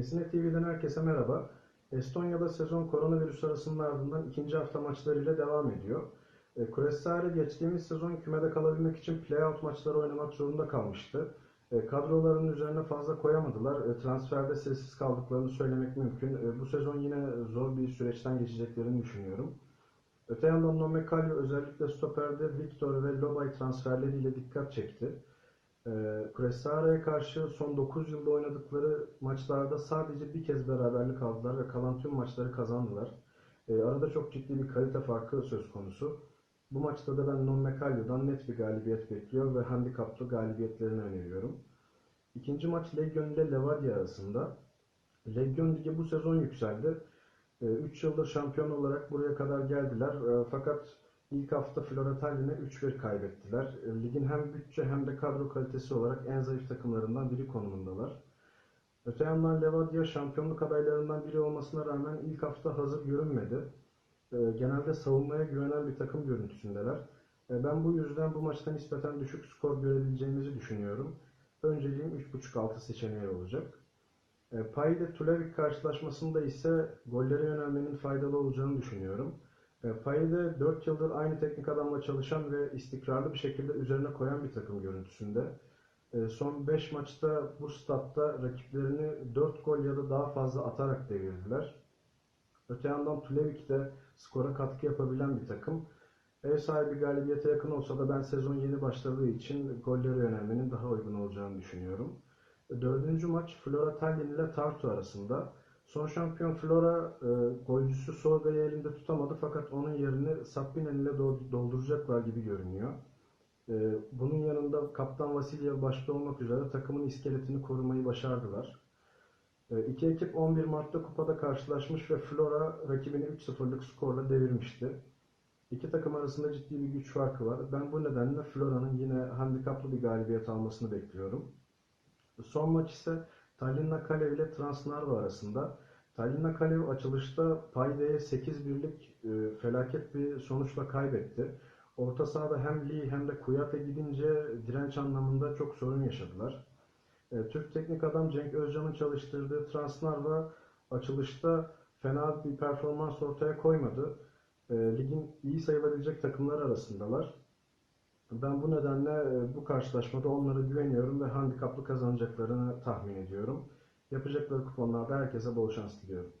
Mesine TV'den herkese merhaba. Estonya'da sezon koronavirüs arasının ardından ikinci hafta maçlarıyla devam ediyor. E, Kuressaare geçtiğimiz sezon kümede kalabilmek için playout maçları oynamak zorunda kalmıştı. E, kadrolarının üzerine fazla koyamadılar. E, transferde sessiz kaldıklarını söylemek mümkün. E, bu sezon yine zor bir süreçten geçeceklerini düşünüyorum. Öte yandan Nome Kalyo özellikle stoperde Victor ve Lobay transferleriyle dikkat çekti. E, Kuressare'ye karşı son 9 yılda oynadıkları maçlarda sadece bir kez beraberlik aldılar ve kalan tüm maçları kazandılar. E, arada çok ciddi bir kalite farkı söz konusu. Bu maçta da ben Non Mecalio'dan net bir galibiyet bekliyor ve handikaplı galibiyetlerini öneriyorum. İkinci maç Legion ile Levadia arasında. Legion Ligi bu sezon yükseldi. 3 yıldır şampiyon olarak buraya kadar geldiler. Fakat ilk hafta Flora Tallinn'e 3-1 kaybettiler. E, Ligin hem bütçe hem de kadro kalitesi olarak en zayıf takımlarından biri konumundalar. Öte yandan Levadia şampiyonluk adaylarından biri olmasına rağmen ilk hafta hazır görünmedi. E, Genelde savunmaya güvenen bir takım görüntüsündeler. E, Ben bu yüzden bu maçta nispeten düşük skor görebileceğimizi düşünüyorum. Önceliğim 3.5-6 seçeneği olacak. Pay ile Tulevik karşılaşmasında ise gollere yönelmenin faydalı olacağını düşünüyorum. E, Pay de 4 yıldır aynı teknik adamla çalışan ve istikrarlı bir şekilde üzerine koyan bir takım görüntüsünde. E, Son 5 maçta bu statta rakiplerini 4 gol ya da daha fazla atarak devirdiler. Öte yandan Tulevik de skora katkı yapabilen bir takım. Ev sahibi galibiyete yakın olsa da ben sezon yeni başladığı için gollere yönelmenin daha uygun olacağını düşünüyorum. Dördüncü maç Flora Tallinn ile Tartu arasında. Son şampiyon Flora e, golcüsü Sorga'yı elinde tutamadı fakat onun yerini Sappinen ile do- dolduracaklar gibi görünüyor. E, bunun yanında kaptan Vasilyev başta olmak üzere takımın iskeletini korumayı başardılar. E, iki ekip 11 Mart'ta kupada karşılaşmış ve Flora rakibini 3-0'lık skorla devirmişti. İki takım arasında ciddi bir güç farkı var. Ben bu nedenle Flora'nın yine handikaplı bir galibiyet almasını bekliyorum. Son maç ise Tallinna Kalev ile Transnarva arasında. Tallinna Kalev açılışta Payde'ye 8-1'lik e, felaket bir sonuçla kaybetti. Orta sahada hem Lee hem de Kuyate gidince direnç anlamında çok sorun yaşadılar. E, Türk teknik adam Cenk Özcan'ın çalıştırdığı Transnarva açılışta fena bir performans ortaya koymadı. E, ligin iyi sayılabilecek takımlar arasındalar. Ben bu nedenle e, bu karşılaşmada onlara güveniyorum ve handikaplı kazanacaklarını tahmin ediyorum. Yapacakları kuponlarda herkese bol şans diliyorum.